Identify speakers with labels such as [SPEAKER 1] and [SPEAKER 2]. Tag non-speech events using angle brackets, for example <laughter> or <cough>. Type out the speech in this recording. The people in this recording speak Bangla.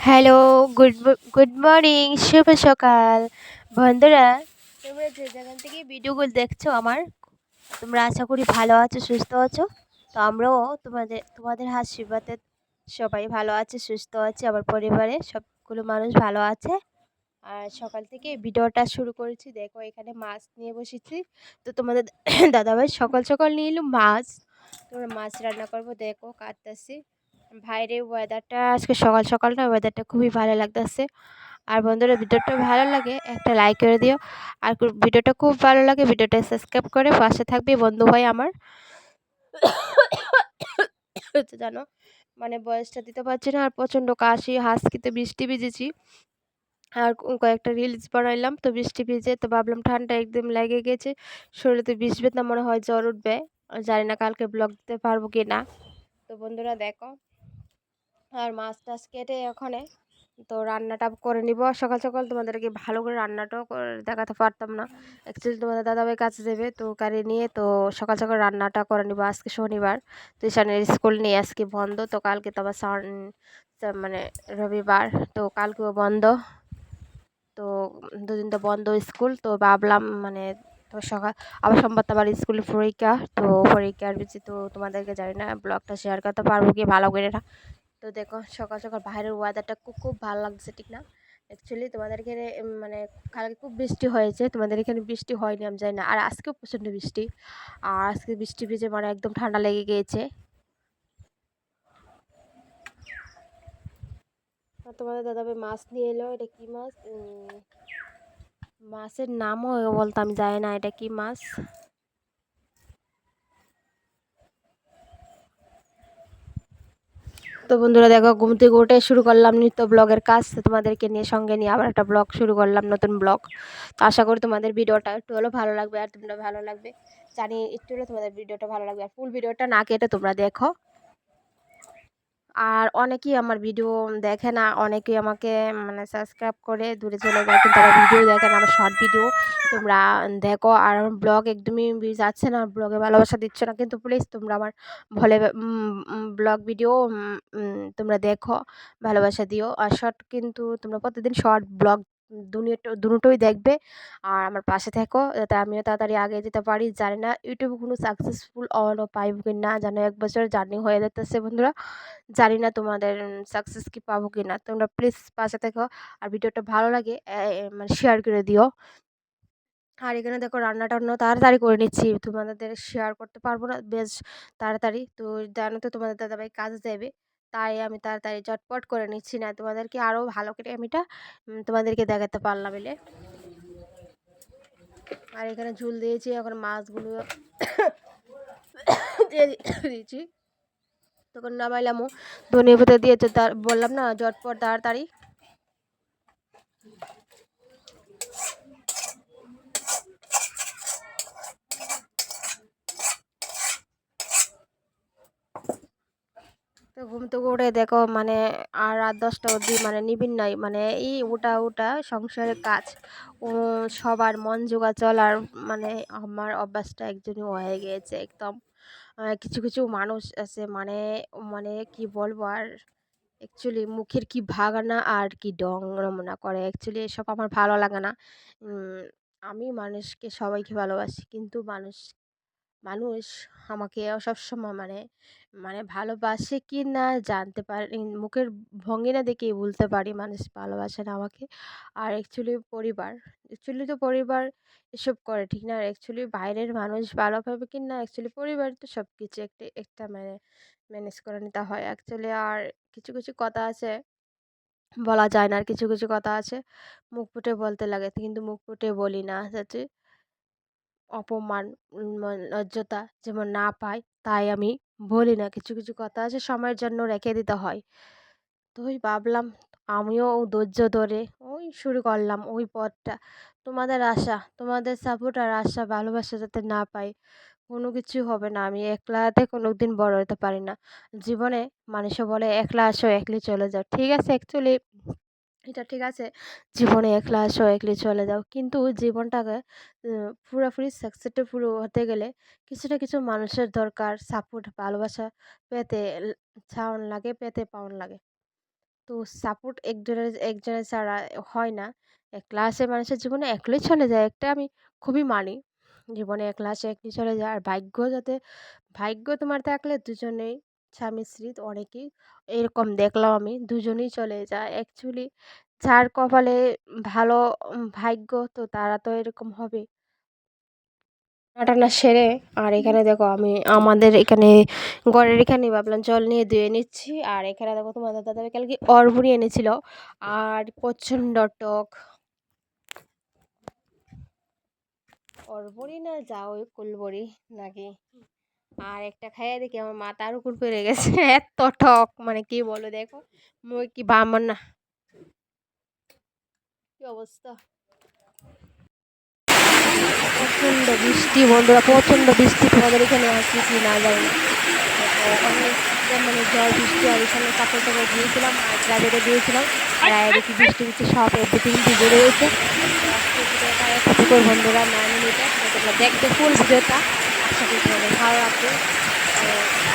[SPEAKER 1] হ্যালো গুড গুড মর্নিং শুভ সকাল। বন্ধুরা, তোমরা যে যেখান থেকে ভিডিওগুলো দেখছ আমার, তোমরা আশা করি ভালো আছো, সুস্থ আছো। তো আমরাও তোমাদের তোমাদের আশীর্বাদে সবাই ভালো আছে, সুস্থ আছে, আমার পরিবারে সবগুলো মানুষ ভালো আছে। আর সকাল থেকে ভিডিওটা শুরু করেছি, দেখো এখানে মাছ নিয়ে বসেছি। তো তোমাদের <coughs> দাদাভাই সকাল সকাল নিয়ে এলো মাছ। তোমরা মাছ রান্না করব, দেখো কাটতেছি। বাইরে ওয়েদারটা আজকে সকাল সকালটা ওয়েদারটা খুবই ভালো লাগতেছে। আর বন্ধুরা, ভিডিওটা ভালো লাগে, একটা লাইক করে দিও। আর ভিডিওটা খুব ভালো লাগে, ভিডিওটা সাবস্ক্রাইব করে পাশে থাকবে বন্ধু ভাই আমার। জানো মানে বয়সটা দিতে পারছি না, আর প্রচণ্ড কাশি, হাসকিতে, বৃষ্টি ভিজেছি। আর কয়েকটা রিলস বানাইলাম, তো বৃষ্টি ভিজে তো ভাবলাম ঠান্ডা একদম লেগে গেছে। শরীরে তো ভিজবে না মনে হয় জ্বর উঠবে জানি না কালকে ব্লগ দিতে পারব কি না তো বন্ধুরা দেখো আর মাছ টাছ কেটে ওখানে তো রান্নাটা করে নিব। সকাল সকাল তোমাদেরকে ভালো করে রান্নাটাও করে দেখাতে পারতাম না। অ্যাকচুয়ালি তোমাদের দাদাভাই কাছে দেবে তো গাড়ি নিয়ে তো সকাল সকাল রান্নাটা করে নিব আজকে শনিবার। তো ঈশানের স্কুল নিয়ে আজকে বন্ধ, তো কালকে তো আবার মানে রবিবার, তো কালকেও বন্ধ। তো দুদিন তো বন্ধ স্কুল, তো ভাবলাম মানে তো সকাল, আবার সোমবার আবার স্কুলে পরীক্ষা, তো পরীক্ষার বেশি তো তোমাদেরকে জানি না, ব্লগটা শেয়ার করতে পারব কি ভালো করে না। তো দেখো সকাল সকাল বাইরের ওয়েদারটা খুব খুব ভালো লাগছে, ঠিক না? অ্যাকচুয়ালি তোমাদের এখানে মানে কালকে খুব বৃষ্টি হয়েছে, তোমাদের এখানে বৃষ্টি হয়নি, আমি জানি না। আর আজকেও প্রচণ্ড বৃষ্টি। আর আজকে বৃষ্টি ভিজে মানে একদম ঠান্ডা লেগে গিয়েছে। তোমাদের দাদাভাই মাছ নিয়ে এলো, এটা কি মাছ? মাছের নামও বলতাম যায় না, এটা কি মাছ? তো বন্ধুরা দেখো, ঘুম থেকে উঠে শুরু করলাম নিত্য ব্লগের কাজ। তোমাদেরকে নিয়ে সঙ্গে নিয়ে আবার একটা ব্লগ শুরু করলাম, নতুন ব্লগ। তো আশা করি তোমাদের ভিডিওটা একটু হলেও ভালো লাগবে আর তোমরা ভালো লাগবে। জানি একটু হলেও তোমাদের ভিডিওটা ভালো লাগবে। আর ফুল ভিডিওটা না কেটে তোমরা দেখো। আর অনেকেই আমার ভিডিও দেখে না, অনেকেই আমাকে মানে সাবস্ক্রাইব করে দূরে চলে যায়, কিন্তু তারা ভিডিও দেখে না, আমার শর্ট ভিডিও তোমরা দেখো, আর আমার ব্লগ একদমই যাচ্ছে না ব্লগে ভালোবাসা দিচ্ছ না, কিন্তু প্লিজ তোমরা আমার ভলে ব্লগ ভিডিও তোমরা দেখো, ভালোবাসা দিও। আর শর্ট কিন্তু তোমরা প্রতিদিন শর্ট ব্লগ দুটো দুটোই দেখবে। আর আমার পাশে থেকো, যাতে আমিও তাড়াতাড়ি আগে যেতে পারি। জানি না ইউটিউবে কোনো সাকসেসফুল অনও পাইব কি না যেন এক বছর জার্নি হয়ে যেতেছে বন্ধুরা। জানি না তোমাদের সাকসেস কি পাবো কি না। তোমরা প্লিজ পাশে থেকো আর ভিডিওটা ভালো লাগে মানে শেয়ার করে দিও। আর এখানে দেখো রান্না টান্না তাড়াতাড়ি করে নিচ্ছি। তোমাদের শেয়ার করতে পারব না, বেশ তাড়াতাড়ি। তো জানো তো তোমাদের দাদাভাই কাজ দেবে তাই আমি তাড়াতাড়ি চটপট করে নিচ্ছি। না, তোমাদেরকে আরও ভালো করে আমি এটা তোমাদেরকে দেখাতে পারলাম এলে। আর এখানে ঝুল দিয়েছি, এখন মাছগুলো <coughs> দিয়ে দিয়েছি তখন নামাইলামও। ধনিয়া পাতা দিয়েছে, তার, বললাম না চটপট তাড়াতাড়ি। তো ঘুম থেকে উঠে দেখো মানে আর রাত দশটা অবধি মানে নিবিন নাই মানে এই ওটা ওটা সংসারের কাজ। ও সবার মন জোগা চলার মানে আমার অভ্যাসটা একজনই হয়ে গিয়েছে একদম। কিছু কিছু মানুষ আছে মানে মানে কি বলব আর অ্যাকচুয়ালি মুখের কি ভাগানা আর কি ডং রমনা করে। অ্যাকচুয়ালি এসব আমার ভালো লাগে না। আমি মানুষকে সবাইকে ভালোবাসি, কিন্তু মানুষ মানুষ আমাকে সবসময় মানে মানে ভালোবাসে কি না জানতে পারি মুখের ভঙ্গি না দেখেই বলতে পারি মানুষ ভালোবাসে না আমাকে। আর অ্যাকচুয়ালি পরিবার অ্যাকচুয়ালি তো পরিবার এসব করে ঠিক না। আর অ্যাকচুয়ালি বাইরের মানুষ ভালোভাবে কি না অ্যাকচুয়ালি পরিবার তো সব কিছু একটা একটা মানে ম্যানেজ করে নিতে হয়। অ্যাকচুয়ালি আর কিছু কিছু কথা আছে, বলা যায় না। আর কিছু কিছু কথা আছে, মুখ ফুটে বলতে লাগে। কিন্তু মুখ ফুটে বলি না যাতে অপমান লজ্জতা যেমন না পাই তাই আমি বলি না। কিছু কিছু কথা আছে সময়ের জন্য রেখে দিতে হয়। তো ওই ভাবলাম, আমিও ধৈর্য ধরে ওই শুরু করলাম ওই পথটা। তোমাদের আশা, তোমাদের সাপোর্ট আর আশা, ভালোবাসা যাতে না পাই, কোনো কিছু হবে না। আমি একলাতে কোনো দিন বড় হতে পারি না। জীবনে মানুষে বলে, একলা আসো, একলি চলে যাও। ঠিক আছে অ্যাকচুয়ালি এটা ঠিক আছে জীবনে একলা আসো, একলি চলে যাও কিন্তু জীবনটাকে পুরোপুরি সাকসেসফুল হতে গেলে কিছু না কিছু মানুষের দরকার সাপোর্ট ভালোবাসা পেতে চাওয়ান লাগে, পেতে পাওয়ান লাগে তো সাপোর্ট একজনের একজনের ছাড়া হয় না। একলা আছে মানুষের জীবনে একলাই চলে যায়। একটা আমি খুবই মানি। জীবনে একলা আসে একলাই চলে যায়। আর ভাগ্য যাতে, ভাগ্য তোমার থাকলে দুজনেই স্বামী-স্ত্রী অনেকেই এরকম দেখলাম আমি। দুজনেই চলে যায়। অ্যাকচুয়ালি যার কপালে ভালো ভাগ্য তো তারা তো এরকম হবে। রান্না-টান্না সেরে আর এখানে দেখো আমি আমাদের এখানে ঘরের এখানে ভাবলাম জল নিয়ে ধুয়ে নিচ্ছি। আর এখানে দেখো তোমাদের দাদাভাই কালকে অরবড়ি এনেছিল। আর প্রচণ্ড টক। অরবড়ি না যা ওই কুলবড়ি নাকি। আর একটা খাইয়ে দেখি আমার মাথার উপর পড়ে গেছে। <laughs> এত ঠক মানে কি বলো দেখো। মুই কি বামন না। কি অবস্থা। প্রচণ্ড বৃষ্টি বন্ধুরা, প্রচণ্ড বৃষ্টি তোমাদের এখানে আছে কি না জানি। অনেক মানে ঝড়, বৃষ্টি আর এখানে কাপড়-টাপড় দিয়েছিলাম আর ড্রাইভারে দিয়েছিলাম। আর দেখি বৃষ্টি হচ্ছে সব এভরিথিং ভিজে রয়েছে। ভিডিওটা বন্ধুরা 9 মিনিটের। তোমরা দেখবে 저기 가을하고 어,